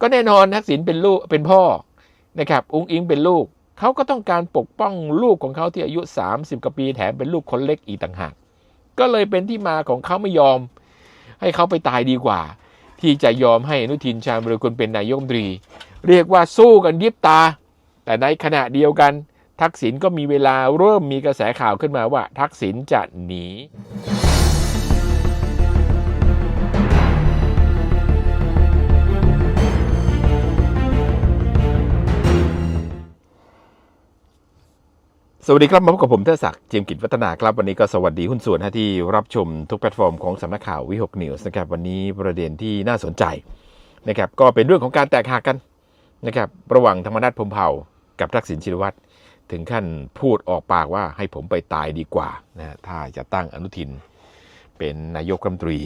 ก็แน่นอนทักษิณเป็นลูกเป็นพ่อนะครับอุ้งอิงเป็นลูกเขาก็ต้องการปกป้องลูกของเขาที่อายุ 30กว่าปีแถมเป็นลูกคนเล็กอีกต่างหากก็เลยเป็นที่มาของเขาไม่ยอม ให้เขาไปตายดีกว่า ที่จะยอมให้อนุทินชาญวิรุฬเป็นนายกรัฐมนตรี เรียกว่าสู้กันยิบตา แต่ในขณะเดียวกัน ทักษิณก็มีเวลาเริ่มมีกระแสข่าวขึ้นมาว่า ทักษิณจะหนี สวัสดีครับมาพบกับผมเทดศักดิ์เจียมกิจวัฒนาครับวันนี้ก็สวัสดีหุ้นส่วนที่รับชมทุกแพลตฟอร์มของสำนักข่าววิหกนิวส์นะครับวันนี้ประเด็นที่น่าสนใจนะครับก็เป็นเรื่องของการแตกหักกันนะครับระหว่างธรรมนัฐพรมเผ่ากับทักษิณชินวัตรถึงขั้นพูดออกปากว่าให้ผมไปตายดีกว่านะถ้าจะตั้งอนุทิน เป็นนายกรัฐมนตรี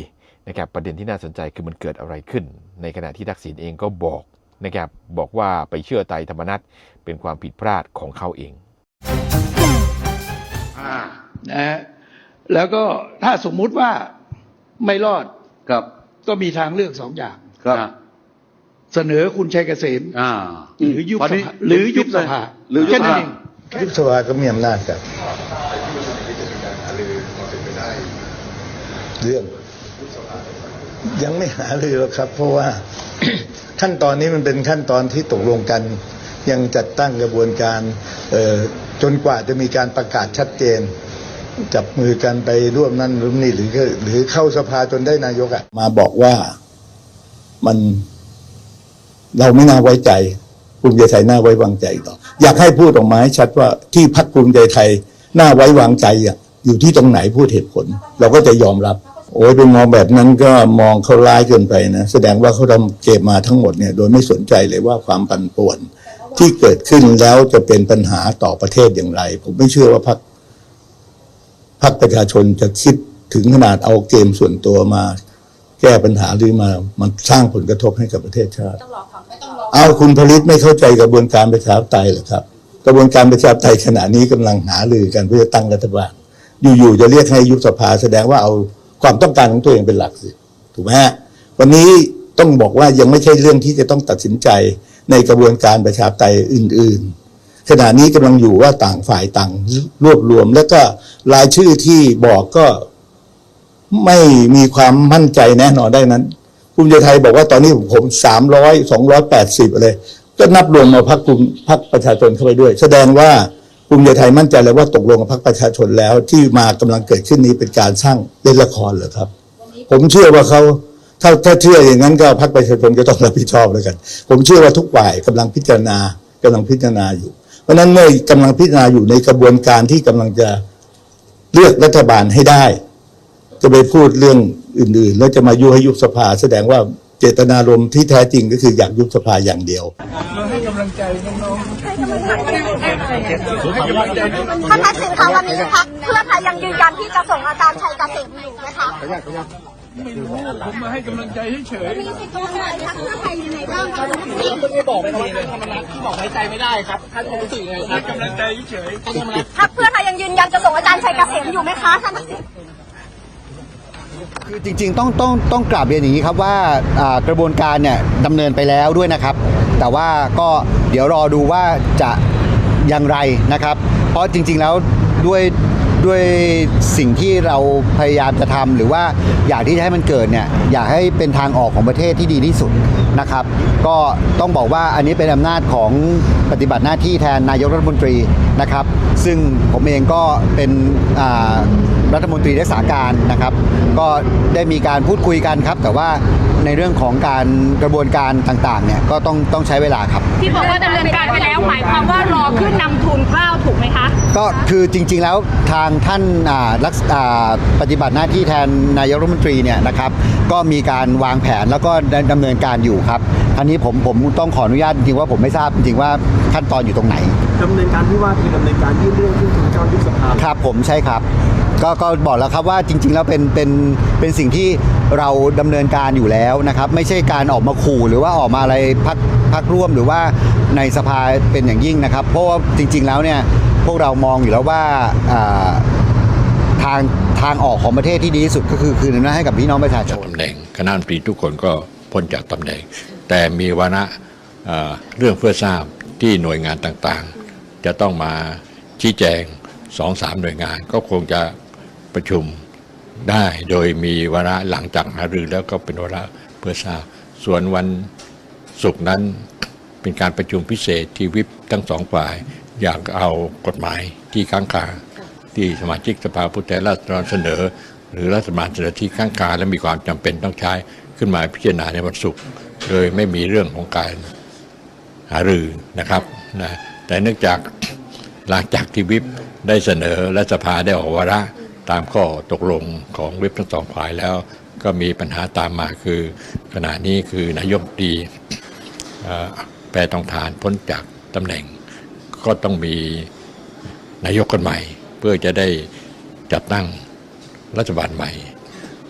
นะครับประเด็นที่น่าสนใจคือมันเกิดอะไรขึ้น ในขณะที่ทักษิณเองก็บอกนะครับบอกว่าไปเชื่อใจธรรมนัฐเป็นความผิดพลาดของเขาเองอ่า นะฮะแล้วก็ถ้าสมมุติว่าไม่รอดครับ ก็มีทางเลือกสองอย่าง ครับ เสนอคุณชัยเกษมอ่า หรือยุบวันสนี้ภาหรือยุบสภาหรือยุบแค่สนั้นภาเองยุบสภาก็มีอำนาจครับ เรื่อง ยังไม่หาเลยหรอกครับ เพราะว่า ขั้นตอนนี้มันเป็นขั้นตอนที่ตกลงกัน ยังจัดตั้งกระบวนการเอ่อจนกว่าจะมีการประกาศชัดเจน จับมือกันไปร่วมนั่นร่วมนี่หรือหรือเข้าสภาจนได้นายกอะมาบอกว่ามันเราไม่น่าไว้ใจภูมิใจไทยน่าไว้วางใจต่อ อยากให้พูดออกมาให้ชัดว่าที่พักภูมิใจไทยน่าไว้วางใจอะอยู่ที่ตรงไหนพูดเหตุผล เราก็จะยอมรับ โอ้ยเป็นมองแบบนั้นก็มองเขาร้ายเกินไปนะแสดงว่าเขาทำเกมมาทั้งหมดเนี่ยโดยไม่สนใจเลยว่าความปั่นป่วนที่เกิดขึ้นแล้วจะเป็นปัญหาต่อประเทศอย่างไร ผมไม่เชื่อว่าพัก พักประชาชนจะคิดถึงขนาดเอาเกมส่วนตัวมา แก้ปัญหาหรือมามันสร้างผลกระทบให้กับประเทศชาติเอาคุณผลิตไม่เข้าใจกระบวนการประชาธิปไตยเหรอครับ กระบวนการประชาธิปไตยขณะนี้กำลังหารือกันเพื่อจะตั้งรัฐบาล อยู่ๆจะเรียกให้ยุบสภาแสดงว่าเอาความต้องการของตัวเองเป็นหลักสิถูกไหมฮะวันนี้ต้องบอกว่ายังไม่ใช่เรื่องที่จะต้องตัดสินใจในกระบวนการประชาธิปไตยอื่น ๆ ขณะนี้กำลังอยู่ว่าต่างฝ่ายต่างรวบรวม แล้วก็รายชื่อที่บอกก็ไม่มีความมั่นใจแน่นอนได้นั้นภูมิใจไทยบอกว่าตอนนี้ผมสามร้อยสองร้อยแปดสิบอะไรก็นับรวมมาพักภูมิพักประชาชนเข้าไปด้วย แสดงว่าภูมิใจไทยมั่นใจเลยว่าตกลงกับพักประชาชนแล้ว ที่มากำลังเกิดขึ้นนี้เป็นการสร้างเล่นละครเหรอครับ ผมเชื่อว่าเขาถ้าถ้าเชื่ออย่างนั้นก็พักประชาชนก็ต้องรับผิดชอบแล้วกัน ผมเชื่อว่าทุกฝ่ายกำลังพิจารณากำลังพิจารณาอยู่ เพราะฉะนั้นเมื่อกำลังพิจารณาอยู่ในกระบวนการที่กำลังจะเลือกรัฐบาลให้ได้ จะไปพูดเรื่องอื่นๆ แล้วจะมายุให้ยุบสภา แสดงว่าเจตนารมณ์ที่แท้จริงก็คืออยากยุบสภาอย่างเดียวท่านทักษิณคะวันนี้พักเพื่อไทยยังยืนยันที่จะส่งอาจารย์ชัยเกษมอยู่ไหมคะ ผมมาให้กำลังใจเฉยมีสิทธิ์ตรงไหนพักเพื่อไทยยังไงบ้างคะไม่บอกไม่ทีเลยธรรมนัฐบอกไว้ใจไม่ได้ครับท่านรู้สึกยังไงครับกำลังใจเฉยท่านธรรมนัฐพักเพื่อไทยยังยืนยันจะส่งอาจารย์ชัยเกษมอยู่ไหมคะท่านทักษิณ คือจริงๆต้องต้องต้องกราบเรียนอย่างนี้ครับว่าอ่ากระบวนการเนี่ยดำเนินไปแล้วด้วยนะครับ แต่ว่าก็เดี๋ยวรอดูว่าจะอย่างไรนะครับ เพราะจริงๆแล้วด้วย ด้วยสิ่งที่เราพยายามจะทำหรือว่าอยากที่จะให้มันเกิดเนี่ยอยากให้เป็นทางออกของประเทศที่ดีที่สุดนะครับ ก็ต้องบอกว่าอันนี้เป็นอำนาจของปฏิบัติหน้าที่แทนนายกรัฐมนตรีนะครับ ซึ่งผมเองก็เป็นรัฐมนตรีรักษาการนะครับ ก็ได้มีการพูดคุยกันครับ แต่ว่าในเรื่องของการกระบวนการต่างๆเนี่ยก็ต้องต้องใช้เวลาครับ ที่บอกว่าดำเนินการไปแล้วหมายความว่ารอขึ้นนำทุนกล้าวถูกไหม ก็คือจริง ๆ แล้วทางท่านอ่ารักษอ่าปฏิบัติหน้าที่แทนนายกรัฐมนตรีเนี่ยนะครับ ก็มีการวางแผนแล้วก็ดดำเนินการอยู่ครับอันนี้ผมผมต้องขออนุญาตจริงๆว่าผมไม่ทราบจริงๆว่าขั้นตอนอยู่ตรงไหนดำเนินการที่ว่าคือดำเนินการยื่นเรื่องขึ้นทุนเกล้ายุบสภาครับผมใช่ครับก็ก็บอกแล้วครับว่าจริง ๆ แล้วเป็นเป็นเป็นสิ่งที่เราดำเนินการอยู่แล้วนะครับ ไม่ใช่การออกมาขู่หรือว่าออกมาอะไรพักพักร่วมหรือว่าในสภาเป็นอย่างยิ่งนะครับ เพราะว่าจริง ๆ แล้วเนี่ย พวกเรามองอยู่แล้วว่าทางทางออกของประเทศที่ดีที่สุดก็คือคืนอำนาจให้กับพี่น้องประชาชนตำแหน่งคณะรัฐมนตรีทุกคนก็พ้นจากตำแหน่ง แต่มีวาระเอ่อเรื่องเพื่อทราบที่หน่วยงานต่างๆ จะต้องมาชี้แจงสองสามหน่วยงาน ก็คงจะประชุมได้โดยมีวาระหลังจากหารือแล้วก็เป็นวาระเพื่อทราบส่วนวันศุกร์นั้นเป็นการประชุมพิเศษที่วิปทั้งสองฝ่าย อยากเอากฎหมายที่ค้างคาที่สมาชิกสภาผู้แทนราษฎรเสนอ หรือรัฐบาลเสนอที่ค้างคาและมีความจำเป็นต้องใช้ขึ้นมาพิจารณาในวันศุกร์โดยไม่มีเรื่องของการหารือนะครับนะแต่เนื่องจากหลังจากที่วิปได้เสนอและสภาได้ออกวาระตามข้อตกลงของวิปทั้งสองฝ่ายแล้ว ก็มีปัญหาตามมาคือ ขณะนี้คือนายกรัฐมนตรีเอ่อแปรตองฐานพ้นจากตำแหน่ง ก็ต้องมีนายกคนใหม่ เพื่อจะได้จัดตั้งรัฐบาลใหม่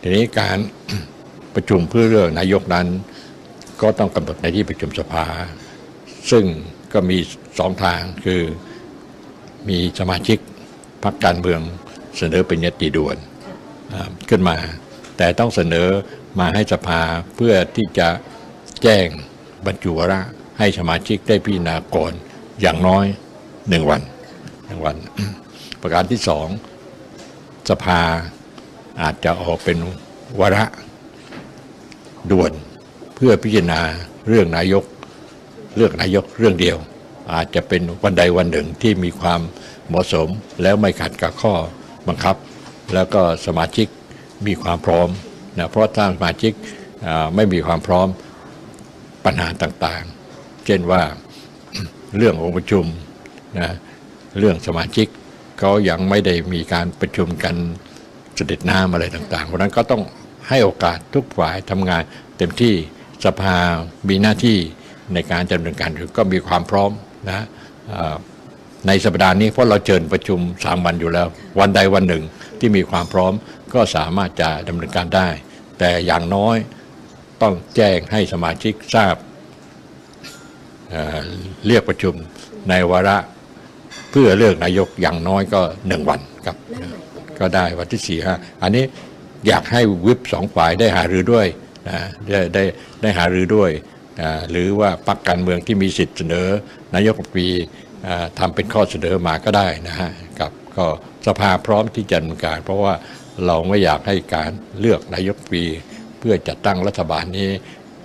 ทีนี้การประชุมเพื่อเลือกนายกนั้น ก็ต้องกำหนดในที่ประชุมสภา ซึ่งก็มีสองทางคือมีสมาชิกพรรคการเมืองเสนอเป็นยติด่วนขึ้นมา แต่ต้องเสนอมาให้สภาเพื่อที่จะแจ้งบรรจุวาระให้สมาชิกได้พิจารณาก่อนอย่างน้อย หนึ่งวันหนึ่งวัน ประการที่สองสภาอาจจะออกเป็นวาระด่วนเพื่อพิจารณาเรื่องนายก เลือกนายกเรื่องเดียว อาจจะเป็นวันใดวันหนึ่งที่มีความเหมาะสมแล้วไม่ขัดกับข้อบังคับ แล้วก็สมาชิกมีความพร้อมนะเพราะถ้าสมาชิกไม่มีความพร้อมปัญหาต่างๆ เช่นว่าเรื่ององค์ประชุม นะเรื่องสมาชิกเขายังไม่ได้มีการประชุมกันเสด็จน้ำอะไรต่างๆเพราะนั้นก็ต้องให้โอกาสทุกฝ่ายทำงานเต็มที่สภามีหน้าที่ในการดำเนินการก็มีความพร้อมนะในสัปดาห์นี้เพราะเราเชิญประชุม 3 วันอยู่แล้ว วันใดวันหนึ่งที่มีความพร้อมก็สามารถจะดำเนินการได้ แต่อย่างน้อยต้องแจ้งให้สมาชิกทราบเเรียกประชุมในวาระ พื่อเลือกนายกอย่างน้อยก็หนึ่งวันครับ ก็ได้วันที่สี่ห้าอันนี้อยากให้วิปสองฝ่ายได้หารือด้วยนะได้ได้ได้หารือด้วยอ่าหรือว่าพรรคการเมืองที่มีสิทธิ์เสนอ นายกรัฐมนตรีอ่าทำเป็นข้อเสนอมาก็ได้นะฮะกับก็สภาพร้อมที่จะดำเนินการ เพราะว่าเราไม่อยากให้การเลือกนายกรัฐมนตรีเพื่อจัดตั้งรัฐบาลนี้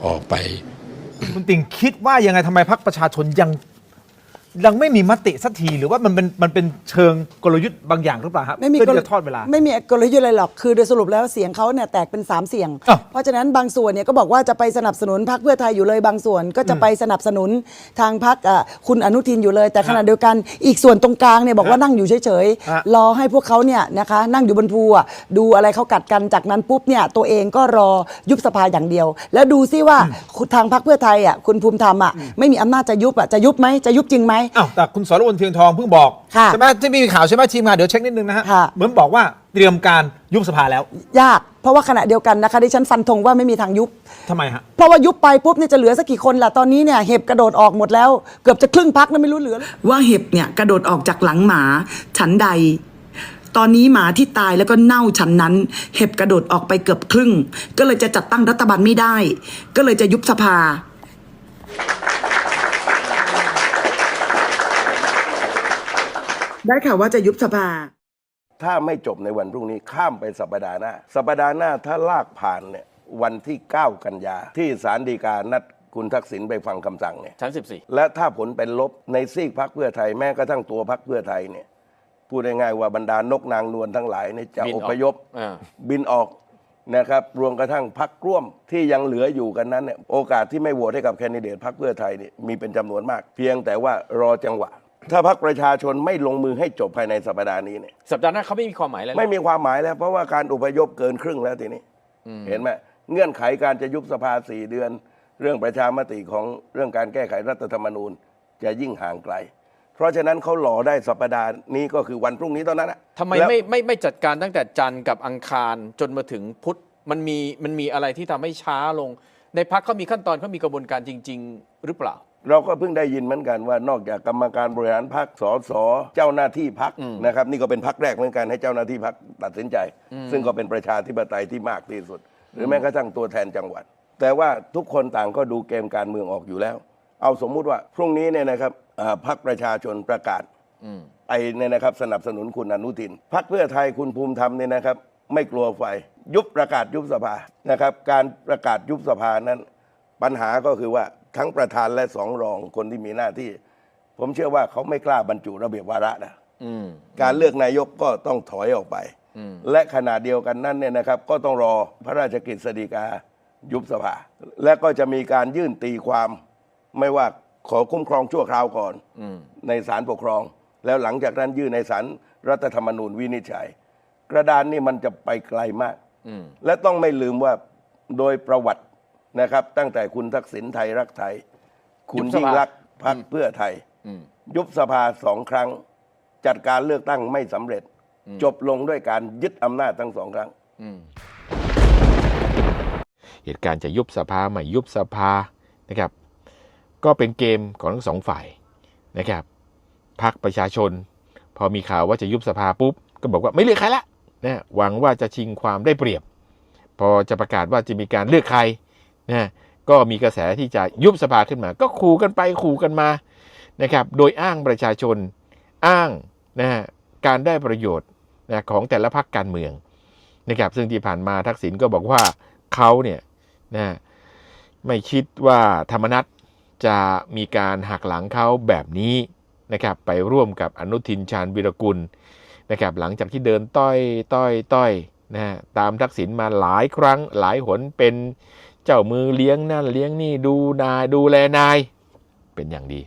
ออกไป คุณติ่งคิดว่ายังไงทำไมพรรคประชาชนยัง ยังไม่มีมติสักทีหรือว่ามันเป็นมันเป็นเชิงกลยุทธ์บางอย่างหรือเปล่าครับไม่มีเพื่อกลที่จะทอดเวลา ไม่มีกลยุทธ์อะไรหรอกคือโดยสรุปแล้วเสียงเขาเนี่ยแตกเป็น 3 เสียง อ้าวเพราะฉะนั้นบางส่วนเนี่ยก็บอกว่าจะไปสนับสนุนพรรคเพื่อไทยอยู่เลยบางส่วน ก็จะไปสนับสนุนทางพรรคอะคุณอนุทินอยู่เลย แต่ขณะเดียวกันอีกส่วนตรงกลางเนี่ยบอกว่านั่งอยู่เฉยฮะ ๆ รอให้พวกเขาเนี่ยนะคะนั่งอยู่บนภูอะดูอะไรเขากัดกันจากนั้นปุ๊บเนี่ยตัวเองก็รอยุบสภาอย่างเดียว แล้วดูซิว่าทางพรรคเพื่อไทยอะคุณภูมิธรรมอะไม่มีอำนาจจะยุบอะจะยุบไหมจะยุบจริงไหมอ้าวแต่คุณสรวนเทียงทองเพิ่งบอกค่ะใช่ไหมที่มีข่าวใช่ไหมทีมงานเดี๋ยวเช็คนิดนึงนะฮะค่ะ เหมือนบอกว่าเตรียมการยุบสภาแล้วยาก เพราะว่าขณะเดียวกันนะคะดิฉันฟันธงว่าไม่มีทางยุบ ทำไมฮะ เพราะว่ายุบไปปุ๊บเนี่ยจะเหลือสักกี่คนล่ะ ตอนนี้เนี่ยเห็บกระโดดออกหมดแล้ว เกือบจะครึ่งพักนะไม่รู้เหลือ ว่าเห็บเนี่ยกระโดดออกจากหลังหมา ฉันใด ตอนนี้หมาที่ตายแล้วก็เน่าฉันนั้น เห็บกระโดดออกไปเกือบครึ่ง ก็เลยจะจัดตั้งรัฐบาลไม่ได้ ก็เลยจะยุบสภา ได้ข่าวว่าจะยุบสภา ถ้าไม่จบในวันพรุ่งนี้ข้ามไปสัปดาห์หน้า สัปดาห์หน้าถ้าลากผ่านเนี่ยวันที่ 9 กันยา ที่ศาลฎีกานัดคุณทักษิณไปฟังคำสั่งเนี่ยชั้นและถ้าผลเป็นลบในซีกพักเพื่อไทยแม้กระทั่งตัวพักเพื่อไทยเนี่ยพูดง่ายๆว่าบรรดานกนางนวลทั้งหลายเนี่ยจะบินอออกพยพอ่า บินออกนะครับรวมกระทั่งพักร่วมที่ยังเหลืออยู่กันนั้นเนี่ยโอกาสที่ไม่โหวตให้กับแคนดิเดตพักเพื่อไทยเนี่ยมีเป็นจำนวนมาก เพียงแต่ว่ารอจังหวะ ถ้าพักประชาชนไม่ลงมือให้จบภายในสัปดาห์นี้เนี่ยสัปดาห์หน้าเขาไม่มีความหมายแล้วไม่มีความหมายแล้ว เพราะว่าการอพยพเกินครึ่งแล้วทีนี้ เห็นไหมเงื่อนไขการจะยุบสภาสี่เดือน เรื่องประชามติของเรื่องการแก้ไขรัฐธรรมนูญจะยิ่งห่างไกล เพราะฉะนั้นเขาหล่อได้สัปดาห์นี้ก็คือวันพรุ่งนี้เท่านั้นนะทำไมแล้วไม่ไม่ไม่จัดการตั้งแต่จันทร์กับอังคารจนมาถึงพุธมันมีมันมีอะไรที่ทำให้ช้าลง ในพักเขามีขั้นตอนเขามีกระบวนการจริง ๆ หรือเปล่า เราก็เพิ่งได้ยินเหมือนกันว่านอกจากกรรมการบริหารพักสสเจ้าหน้าที่พักอืมนะครับ นี่ก็เป็นพักแรกเหมือนกันให้เจ้าหน้าที่พักตัดสินใจ ซึ่งก็เป็นประชาธิปไตยที่มากที่สุด หรือแม้กระทั่งตัวแทนจังหวัด แต่ว่าทุกคนต่างก็ดูเกมการเมืองออกอยู่แล้ว เอาสมมุติว่าพรุ่งนี้เนี่ยนะครับอ่าพรรคประชาชนประกาศไปเนี่ยนะครับสนับสนุนคุณอนุทินพรรคเพื่อไทยคุณภูมิธรรมเนี่ยนะครับ ไม่กลัวไฟ ยุบประกาศยุบสภานะครับ การประกาศยุบสภานั้น ปัญหาก็คือว่า ทั้งประธานและสองรองคนที่มีหน้าที่ ผมเชื่อว่าเขาไม่กล้าบรรจุระเบียบวาระนะการเลือกนายกก็ต้องถอยออกไป และขณะเดียวกันนั้นเนี่ยนะครับ ก็ต้องรอพระราชกฤษฎีกายุบสภา และก็จะมีการยื่นตีความไม่ว่าขอคุ้มครองชั่วคราวก่อนในศาลปกครอง แล้วหลังจากนั้นยื่นในศาลรัฐธรรมนูญวินิจฉัย กระดานนี่มันจะไปไกลมากและต้องไม่ลืมว่าโดยประวัติ นะครับ ตั้งแต่คุณทักษิณไทยรักไทย คุณยิ่งรักษณ์พักเพื่อไทยยุบสภาสองครั้ง จัดการเลือกตั้งไม่สำเร็จ จบลงด้วยการยึดอำนาจทั้งสองครั้งเหตุการณ์จะยุบสภาไม่ยุบสภานะครับ ก็เป็นเกมของทั้งสองฝ่ายนะครับพรรคประชาชน พอมีข่าวว่าจะยุบสภาปุ๊บ ก็บอกว่าไม่เลือกใครละนะหวังว่าจะชิงความได้เปรียบ พอจะประกาศว่าจะมีการเลือกใคร นะก็มีกระแสที่จะยุบสภาขึ้นมา ก็ขู่กันไปขู่กันมานะครับ โดยอ้างประชาชนอ้างนะฮะการได้ประโยชน์นะของแต่ละพรรคการเมืองนะครับ ซึ่งที่ผ่านมาทักษิณก็บอกว่าเขาเนี่ยนะไม่คิดว่าธรรมนัตจะมีการหักหลังเขาแบบนี้นะครับ ไปร่วมกับอนุทินชาญวิรกุลนะครับ หลังจากที่เดินต้อยต้อยต้อยนะฮะตามทักษิณมาหลายครั้งหลายหนเป็น เจ้ามือเลี้ยงนั่นเลี้ยงนี่ดูนายดูแลนาย เป็นอย่างดี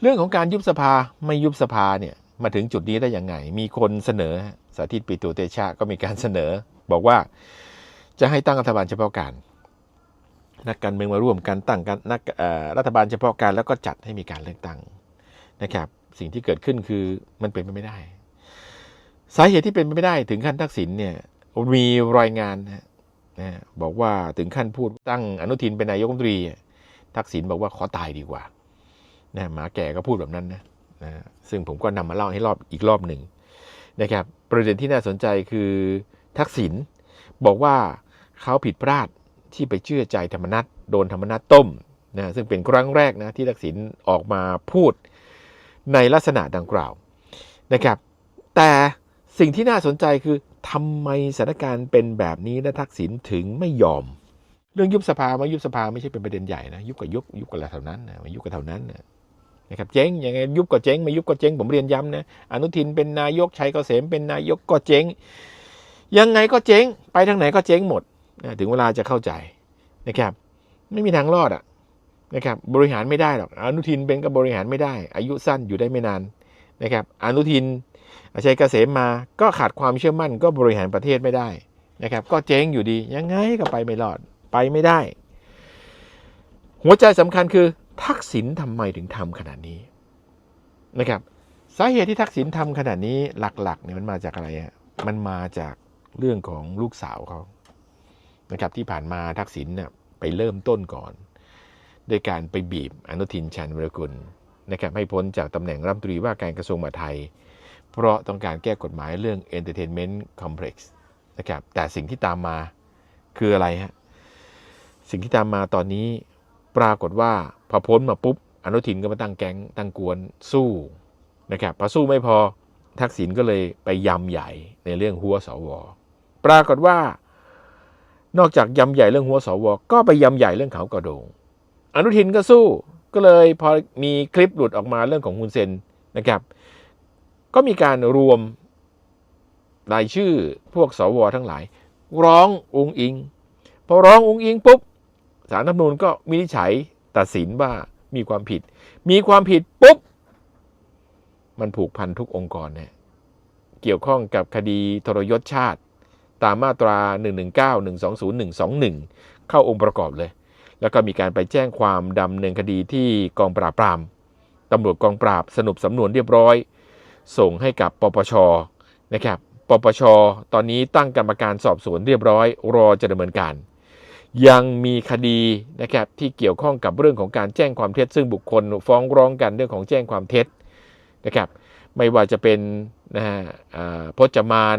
เรื่องของการยุบสภาไม่ยุบสภาเนี่ยมาถึงจุดนี้ได้ยังไง มีคนเสนอสาธิตปิตุเตชะก็มีการเสนอ บอกว่าจะให้ตั้งรัฐบาลเฉพาะการนักการเมืองมาร่วมกันตั้งกันนักรัฐบาลเฉพาะการแล้วก็จัดให้มีการเลือกตั้งนะครับ สิ่งที่เกิดขึ้นคือมันเป็นไปไม่ได้ สาเหตุที่เป็นไปไม่ได้ถึงขั้นทักษิณเนี่ย มีรายงานนะบอกว่าถึงขั้นพูดตั้งอนุทินเป็นนายกรัฐมนตรี ทักษิณบอกว่าขอตายดีกว่านะหมาแก่ก็พูดแบบนั้นนะนะซึ่งผมก็นำมาเล่าให้รอบอีกรอบหนึ่งนะครับ ประเด็นที่น่าสนใจคือทักษิณบอกว่าเขาผิดพลาดที่ไปเชื่อใจธรรมนัตโดนธรรมนัตต้มนะซึ่งเป็นครั้งแรกนะที่ทักษิณออกมาพูดในลักษณะดังกล่าวนะครับ แต่สิ่งที่น่าสนใจคือ ทำไมสถานการณ์เป็นแบบนี้และทักษิณถึงไม่ยอม เรื่องยุบสภามายุบสภาไม่ใช่เป็นประเด็นใหญ่นะยุบกับยุบยุบกับอะไรเท่านั้นนะมายุบกับเท่านั้นนะนะครับเจ๊งยังไงยุบก็เจ๊งไม่ยุบก็เจ๊งผมเรียนย้ำนะอนุทินเป็นนายกชัยเกษมเป็นนายกก็เจ๊ง ยังไงก็เจ๊ง ไปทางไหนก็เจ๊งหมดนะถึงเวลาจะเข้าใจนะครับไม่มีทางรอดอะนะครับบริหารไม่ได้หรอกอนุทินเป็นก็บริหารไม่ได้ อายุสั้นอยู่ได้ไม่นานนะครับอนุทิน อาชัยเกษมมาก็ขาดความเชื่อมั่นก็บริหารประเทศไม่ได้นะครับ ก็เจ๊งอยู่ดียังไงก็ไปไม่รอดไปไม่ได้ หัวใจสำคัญคือ ทักษิณทำไมถึงทำขนาดนี้นะครับสาเหตุที่ทักษิณทำขนาดนี้หลักๆเนี่ยมันมาจากอะไรฮะมันมาจากเรื่องของลูกสาวเขานะครับที่ผ่านมาทักษิณเนี่ยไปเริ่มต้นก่อนโดยการไปบีบอนุทินชาญวรกุลนะครับให้พ้นจากตำแหน่งรัฐมนตรีว่าการกระทรวงมหาดไทย เพราะต้องการแก้กฎหมายเรื่อง Entertainment Complex นะครับแต่สิ่งที่ตามมาคืออะไรฮะสิ่งที่ตามมาตอนนี้ปรากฏว่าพอพ้นมาปุ๊บอนุทินก็มาตั้งแก๊งตั้งกวนสู้นะครับพอสู้ไม่พอทักษิณก็เลยไปยำใหญ่ในเรื่องหัวสวปรากฏว่านอกจากยำใหญ่เรื่องหัวสวก็ไปยำใหญ่เรื่องเขากระโดง อนุทินก็สู้ก็เลยพอมีคลิปหลุดออกมาเรื่องของคุณเซนนะครับ ก็มีการรวมรายชื่อพวกสวทั้งหลาย ร้ององค์อิง พอร้ององค์อิงปุ๊บสารรัฐมนูญก็วินิจฉัยตัดสินว่ามีความผิด มีความผิดปุ๊บ มันผูกพันทุกองค์กรเนี่ยเกี่ยวข้องกับคดีทรยศชาติ ตามมาตรา 119 120 121 เข้าองค์ประกอบเลย แล้วก็มีการไปแจ้งความดำเนินคดีที่กองปราบปรามตำรวจกองปราบสรุปสำนวนเรียบร้อย ส่งให้กับปปชนะครับปปช ตอนนี้ตั้งกรรมการสอบสวนเรียบร้อย รอจะดำเนินการ ยังมีคดีนะครับที่เกี่ยวข้องกับเรื่องของการแจ้งความเท็จ ซึ่งบุคคลฟ้องร้องกันเรื่องของแจ้งความเท็จนะครับไม่ว่าจะเป็นนะฮะอ่าพจมาน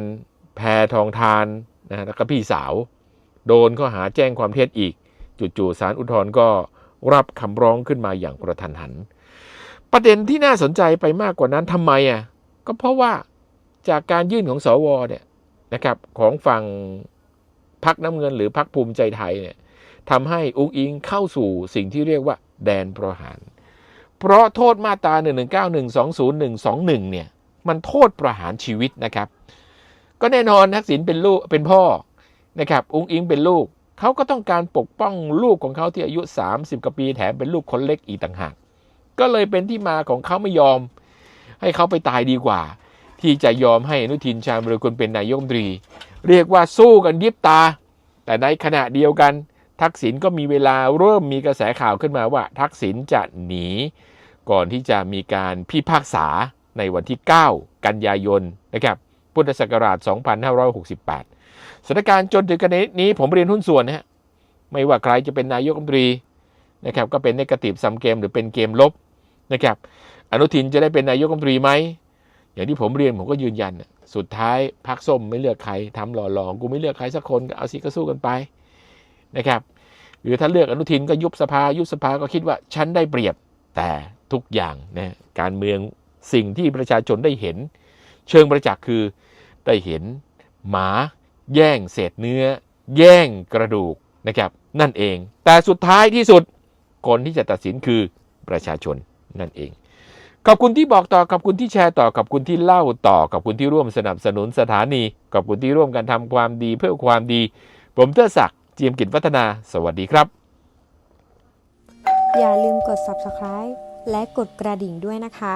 แพทองทานนะฮะแล้วก็พี่สาว โดนข้อหาแจ้งความเท็จอีก จู่ๆศาลอุทธรณ์ก็รับคำร้องขึ้นมาอย่างกระทันหัน ประเด็นที่น่าสนใจไปมากกว่านั้นทำไมอะ ก็เพราะว่าจากการยื่นของสวเนี่ยนะครับของฝั่งพักน้ำเงินหรือพักภูมิใจไทยเนี่ยทำให้อุ้งอิงเข้าสู่สิ่งที่เรียกว่า แดนประหาร เพราะโทษมาตรา 1 1 9 1 2 0 1 2 1เนี่ยมันโทษประหารชีวิตนะครับ ก็แน่นอนทักษิณเป็นลูกเป็นพ่อนะครับอุ้งอิงเป็นลูกเขาก็ต้องการปกป้องลูกของเขาที่อายุ 30กว่าปีแถมเป็นลูกคนเล็กอีกต่างหากก็เลยเป็นที่มาของเขาไม่ยอม ให้เขาไปตายดีกว่า ที่จะยอมให้อนุทินชาญวิรุฬเป็นนายกรัฐมนตรี เรียกว่าสู้กันยิบตา แต่ในขณะเดียวกัน ทักษิณก็มีเวลาเริ่มมีกระแสข่าวขึ้นมาว่า ทักษิณจะหนี ก่อนที่จะมีการพิพากษาในวันที่ 9 กันยายนนะครับพุทธศักราช 2568 สถานการณ์จนถึงขณะนี้ผมเรียนหุ้นส่วนนะฮะ ไม่ว่าใครจะเป็นนายกรัฐมนตรีนะครับ ก็เป็นนกาทีฟซัมเกมหรือเป็นเกมลบนะครับ อนุทินจะได้เป็นนายกรัฐมนตรีไหมอย่างที่ผมเรียนผมก็ยืนยัน สุดท้ายพักส้มไม่เลือกใครทำหล่อๆกูไม่เลือกใครสักคนเอาสิก็สู้กันไปนะครับหรือถ้าเลือกอนุทินก็ยุบสภายุบสภาก็คิดว่าฉันได้เปรียบแต่ทุกอย่างนะการเมืองสิ่งที่ประชาชนได้เห็น เชิงประจักษ์คือได้เห็นหมาแย่งเศษเนื้อ แย่งกระดูกนะครับนั่นเอง แต่สุดท้ายที่สุดคนที่จะตัดสินคือประชาชนนั่นเอง ขอบคุณที่บอกต่อขอบคุณที่แชร์ต่อขอบคุณที่เล่าต่อขอบคุณที่ร่วมสนับสนุนสถานีขอบคุณที่ร่วมกันทำความดีเพื่อความดี ผมเตอร์ศักดิ์เจียมกิจวัฒนา สวัสดีครับ อย่าลืมกด subscribe และกดกระดิ่งด้วยนะคะ